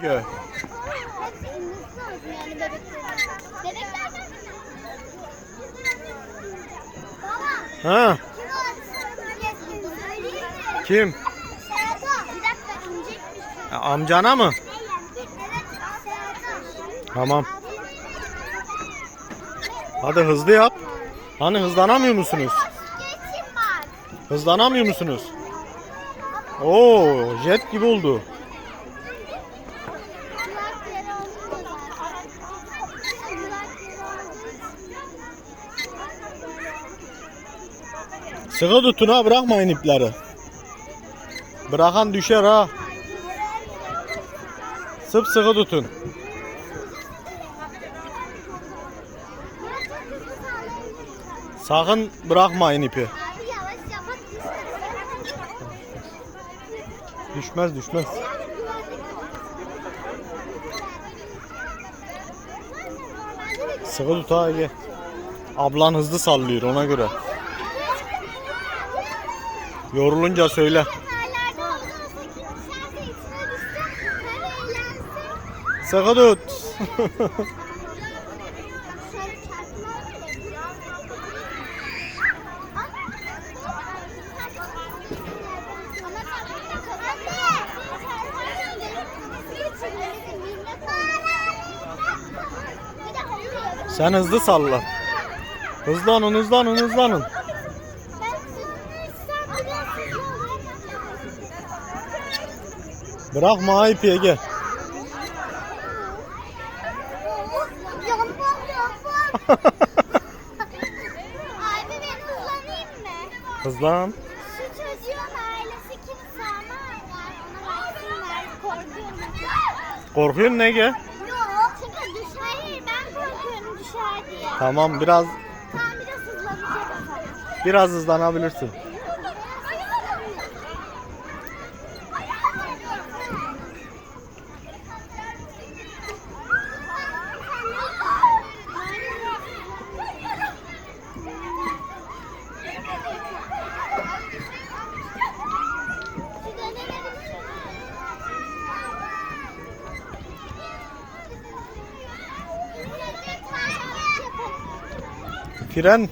Gö. Hepsi ünlüsü olsun yani bebekler. Bebeklerden mi? Baba, Ha kim amcana mı? Tamam. Hadi hızlı yap. Hani hızlanamıyor musunuz? Hızlanamıyor musunuz? Oo, jet gibi oldu. Kulakları oldu zaten. Kulakları oldu. Sıkı tutun ha bırakmayın ipleri. Bırakan düşer ha. Sıp sıkı tutun. Sakın bırakmayın ipi. Düşmez düşmez. Sıkı tut ha. Ablan hızlı sallıyor ona göre. Da Bir de hopluyorum. Sen hızlı salla. Hızlanın hızlanın hızlanın. Bırakma. Yampam yampam. Abi ben hızlanayım mı? Hızlan. Şu çocuğun ailesi kimse ama ona baksınlar korkuyorum. Korkuyorsun ne Ege? Yok çünkü düşer. Hayır ben korkuyorum düşer diye. Tamam biraz Tamam biraz hızlanacak biraz hızlanabilirsin. Fren.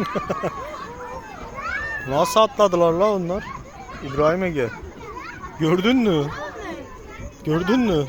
Nasıl atladılar la onlar? İbrahim Ege. Gördün mü? Gördün mü?